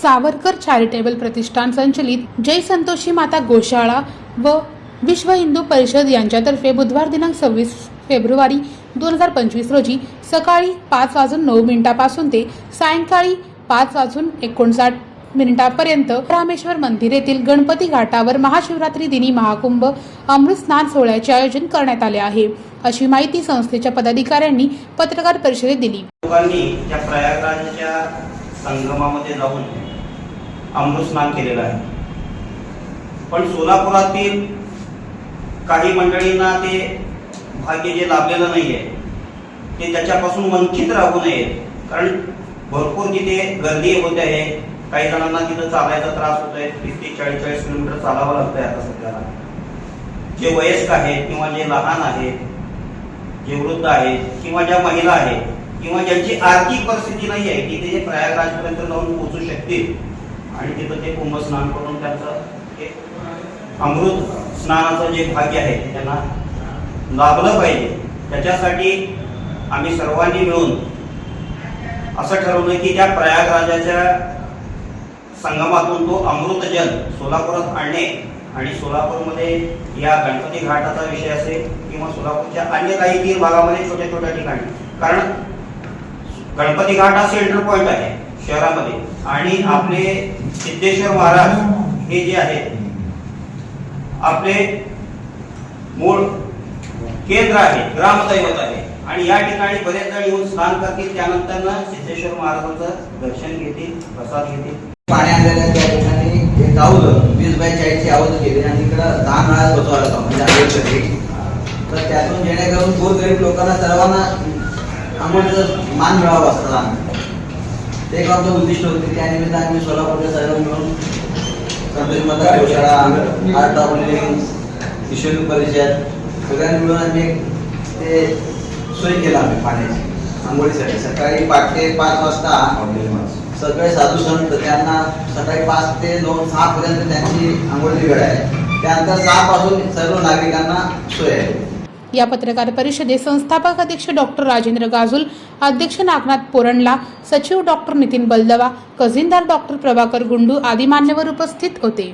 Savarkar charitable प्रतिष्ठान संचलित जय संतोषी माता गोशाळा व विश्व हिंदू परिषद यांच्यातर्फे बुधवार दिनांक सव्वीस फेब्रुवारी दोन हजार पंचवीस रोजी सकाळी पाच वाजून नऊ मिनिटापासून ते सायंकाळी पाच वाजून एकोणसाठ मिनिटापर्यंत रामेश्वर मंदिर येथील गणपती घाटावर महाशिवरात्री दिनी महाकुंभ अमृत स्नान सोहळ्याचे आयोजन करण्यात आले आहे. अशी माहिती संस्थेच्या पदाधिकाऱ्यांनी पत्रकार परिषदेत दिली. लोकांनी या प्रयागराजच्या संगमामध्ये जाऊन अमृत स्नान केलेलं आहे. पण सोलापुरातील काही मंडळींना ते भाग्य जे लाभलेलं नाही आहे ते त्याच्यापासून वंचित राहू नये कारण भरपूर तिथे गर्दी होत आहे काही जणांना तिथं चालायचा त्रास होतोय तीस ते चाळीस चाळीस किलोमीटर चालावं लागतंय आता सध्याला जे वयस्क आहेत किंवा जे लहान आहेत जे वृद्ध आहेत किंवा ज्या महिला आहेत किंवा ज्यांची आर्थिक परिस्थिती नाही आहे की ते जे प्रयागराजपर्यंत जाऊन पोहोचू शकतील आणि तिथं ते कुंभ स्नान करून त्यांचं ते अमृत स्नानाचं जे भाग्य आहे त्यांना लाभलं पाहिजे. त्याच्यासाठी आम्ही सर्वांनी मिळून असं ठरवलं की त्या प्रयागराजाच्या संगमातून तो अमृतजल सोलापुरात आणणे आणि सोलापूरमध्ये या गणपती घाटाचा विषय असेल किंवा सोलापूरच्या अन्य काही तीन भागामध्ये छोट्या छोट्या ठिकाणी. कारण गणपती घाट हा सेंट्रल पॉईंट आहे शहरामध्ये. आणि आपले सिद्धेश्वर महाराज हे जे आहेत आपले मूळ केंद्र आहे ग्रामदैवत आहे. आणि या ठिकाणी बरेच जण येऊन स्नान करतील त्यानंतर सिद्धेश्वर महाराजांचं दर्शन घेतील प्रसाद घेतील. पाणी आलेलं त्या ठिकाणी. एक गावलं वीस बाय चाळीसची आवड केली आणि इकडं दहा नळा बसवायला होता म्हणजे तर त्यातून जेणेकरून गोरगरीब लोकांना सर्वांना आंघोळीचं मान मिळावं असतं ते एक आमचं उद्दिष्ट होते. त्या आम्ही सोलापूरच्या सर्व मिळून संतोष माता गोशाळा आर्ट ऑफ लिव्हिंग परिषद सगळ्यांनी मिळून आम्ही ते सोय केला आम्ही पाण्याची आंघोळीसाठी सकाळी पहाटे पाच वाजता सगळे साधू संत त्यांना सकाळी पाच ते दोन सहा पर्यंत त्यांची आंघोळीची वेळ आहे. त्यानंतर सहा पासून सर्व नागरिकांना सोय आहे. या पत्रकार परिषदेत संस्थापक अध्यक्ष डॉक्टर राजेंद्र गाजुल अध्यक्ष नागनाथ पोरणला सचिव डॉक्टर नितीन बलदवा खजिनदार डॉक्टर प्रभाकर गुंडू आदी मान्यवर उपस्थित होते.